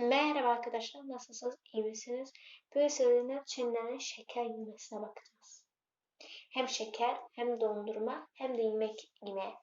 Merhaba arkadaşlar, nasılsınız? İyi misiniz? Bugün sizinle Çinlerin şeker yemesine bakacağız. Hem şeker, hem dondurma, hem de yemek yeme.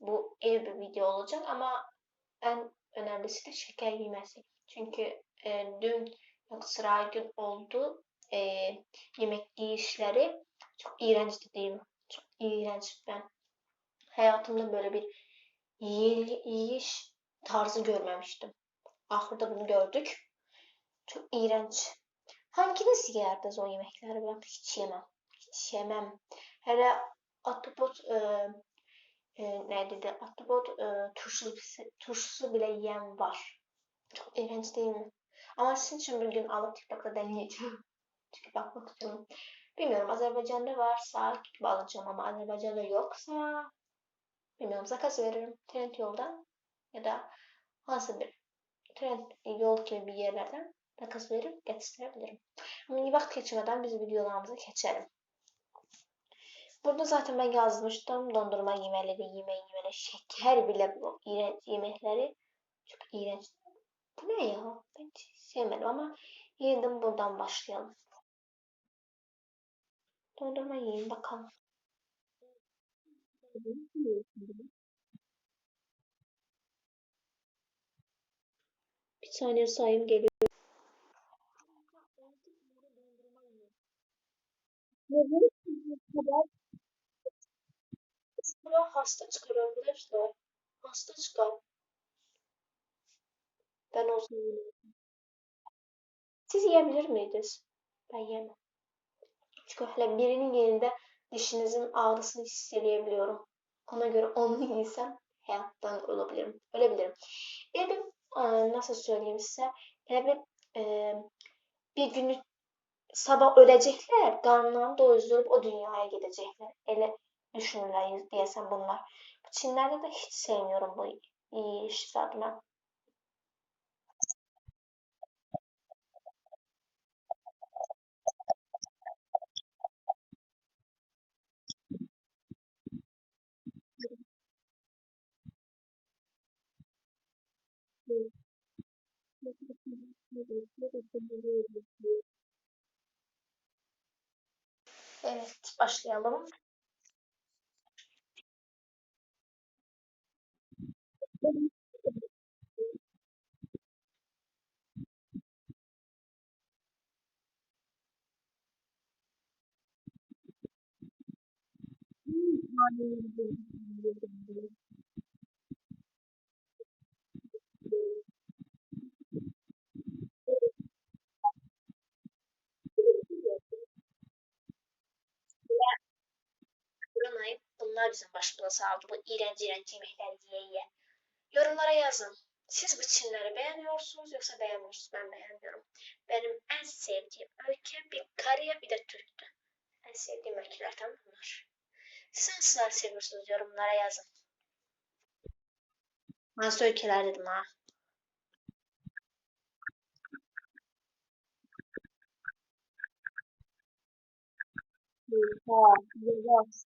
Bu iyi bir video olacak ama en önemlisi de şeker yemesi. Çünkü e, dün sıra gün oldu. E, yemek yiyişleri çok iğrençti değil? Çok iğrenç. Ben hayatımda böyle bir yiy- yiyiş tarzı görmemiştim. Ahırda bunu gördük. Çok iğrenç. Hanginiz yerdiniz o yemekleri? Ben hiç yemem. Hiç yemem. Hele atopot e, e, ne dedi? Atopot e, turşusu, turşusu bile yiyen var. Çok iğrenç değil mi? Ama sizin için bir gün alıp TikTok'ta deneyeceğim. Çünkü bakmak istiyorum. Bilmiyorum Azerbaycan'da varsa gidip alacağım ama Azerbaycan'da yoksa bilmiyorum zakas veririm. Trend yoldan ya da nasıl bir trend yol gibi bir yerlerden takas verip getirebilirim. Ama iyi vakit geçirmeden biz videolarımıza geçelim. Burada zaten ben yazmıştım. Dondurma yemeleri, yeme yemeleri, şeker bile bu iğrenç yemekleri. Çok iğrenç. Bu ne ya? Ben sevmedim ama yedim buradan başlayalım. Dondurma yiyin bakalım. Saniye sayım geliyor. Neden kadar Sonra hasta çıkar arkadaşlar. Hasta çıkar. Ben o zaman. Siz yiyebilir miydiniz? Ben yemem. Çünkü hele birinin yerinde dişinizin ağrısını hissedebiliyorum. Ona göre onu yiysem hayattan olabilirim. Ölebilirim. Bir bir nasıl söyleyeyim sizə, elə bir e, bir günü sabah öləcəklər, qanlarını doyuzdurub o dünyaya gedəcəklər. Elə düşünürlər deyəsən bunlar. Çinləri də heç sevmiyorum bu iş zadına. Evet, başlayalım. Bizim başımıza aldı. Bu iğrenç iğrenç yemekler yiye yiye. Yorumlara yazın. Siz bu Çinleri beğeniyorsunuz yoksa beğenmiyorsunuz? Ben beğenmiyorum. Benim en sevdiğim ülke bir Kore bir de Türk'tü. En sevdiğim ülkelerden bunlar. Siz hangisini seviyorsunuz? Yorumlara yazın. Nasıl ülkeler dedim ha. Ha, güzel.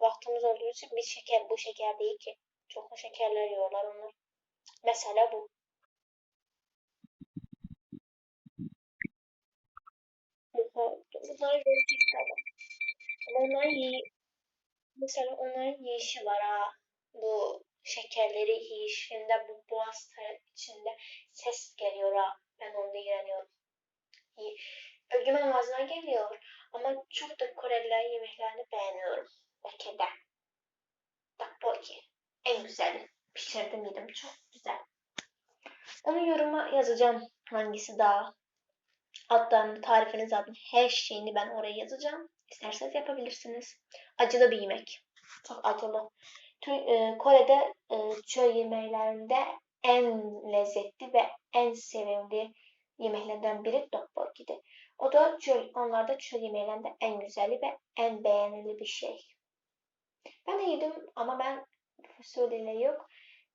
Vaktimiz olduğu için bir şeker bu şeker değil ki. Çok şekerler yiyorlar onlar. Mesela bu. Bunları görecekler. Ama onların yi mesela onların yiyişi var ha. Bu şekerleri yiyişinde bu boğaz içinde ses geliyor ha. Ben onu iğreniyorum. Ögümün ağzına geliyor. Ama çok da Koreliler yemeklerini beğeniyorum. Belki de. Tteokbokki. En güzeli. Pişirdim yedim. Çok güzel. Onu yoruma yazacağım. Hangisi daha adlarını, tarifini zaten her şeyini ben oraya yazacağım. İsterseniz yapabilirsiniz. Acılı bir yemek. Çok acılı. e, Kore'de e, çöl yemeklerinde en lezzetli ve en sevimli yemeklerden biri tteokbokki'dir. O da çöl, onlarda çöl yemeklerinde en güzeli ve en beğenili bir şey. Ben de yedim ama ben fasulyeyle yok,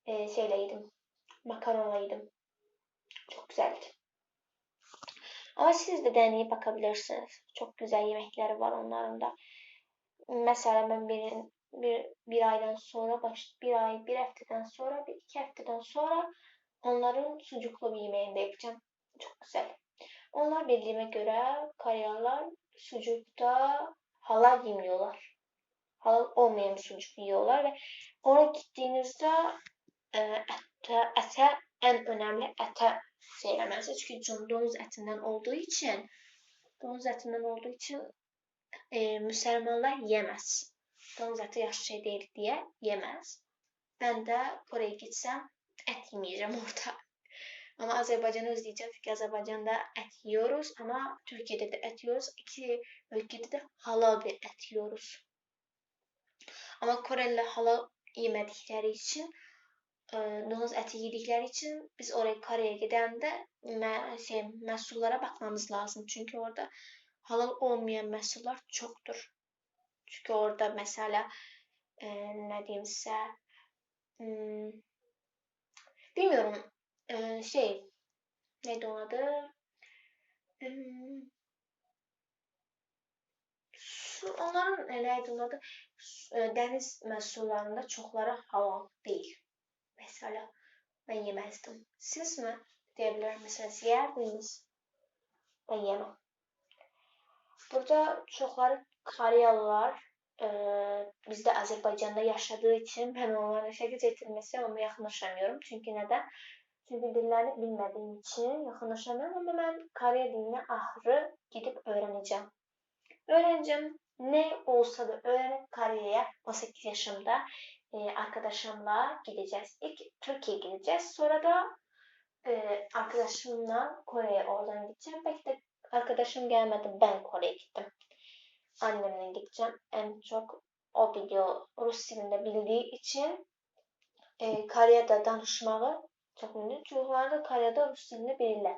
e, şeyle yedim. Makaronla yedim. Çok güzeldi. Ama siz de deneyip bakabilirsiniz. Çok güzel yemekleri var onların da. Mesela ben bir, bir, bir aydan sonra, baş, bir ay, bir haftadan sonra, bir iki haftadan sonra onların sucuklu bir yemeğini de yapacağım. Çok güzel. Onlar bildiğime göre Karyalar sucukta halal yemiyorlar. Halal olmayan sucuk yiyorlar ve oraya gittiğinizde e, ete, ete en önemli ete söylemezler. Çünkü domuz etinden olduğu için domuz etinden olduğu için e, Müslümanlar yemez. Domuz eti yaş şey değil diye yemez. Ben de oraya gitsem et yemeyeceğim orada. Ama Azerbaycan'ı özleyeceğim çünkü Azerbaycan'da et yiyoruz ama Türkiye'de de et yiyoruz. İki ülkede de halal bir et yiyoruz. Amma Korelilə halal yemədikləri üçün e, ə, donuz əti yedikləri üçün biz oraya Koreyə gedəndə mə şey, məhsullara baxmamız lazım. Çünki orada halal olmayan məhsullar çoxdur. Çünki orada məsələ ə, nə deyimsə hmm, ə, bilmiyorum ə, e, şey nədir onun adı? Hmm, ə, onların nə idi onun adı? dəniz məhsullarında çoxları halal deyil. Məsələn, mən yeməzdim. Sizmi? Deyə bilər, məsələn, yeyərdiniz. Mən yeməm. Burada çoxları Koreyalılar ə, bizdə Azərbaycanda yaşadığı üçün mən onlara şəkil çəkilməsi ona yaxınlaşamıyorum. Çünki nədən? Çünki dillərini bilmədiyim üçün yaxınlaşamıyorum. Amma mən Koreya dilini axırı gedib öyrənəcəm. Öyrənəcəm, Ne olsa da öğrenip Kore'ye 18 yaşımda e, arkadaşımla gideceğiz. İlk Türkiye'ye gideceğiz. Sonra da e, arkadaşımla Kore'ye oradan gideceğim. Belki de arkadaşım gelmedi. Ben Kore'ye gittim. Annemle gideceğim. En çok o biliyor. Rus dilinde bildiği için e, Kore'de danışmağı çok ünlü. Çocuklar da Kore'de Rus dilini bilirler.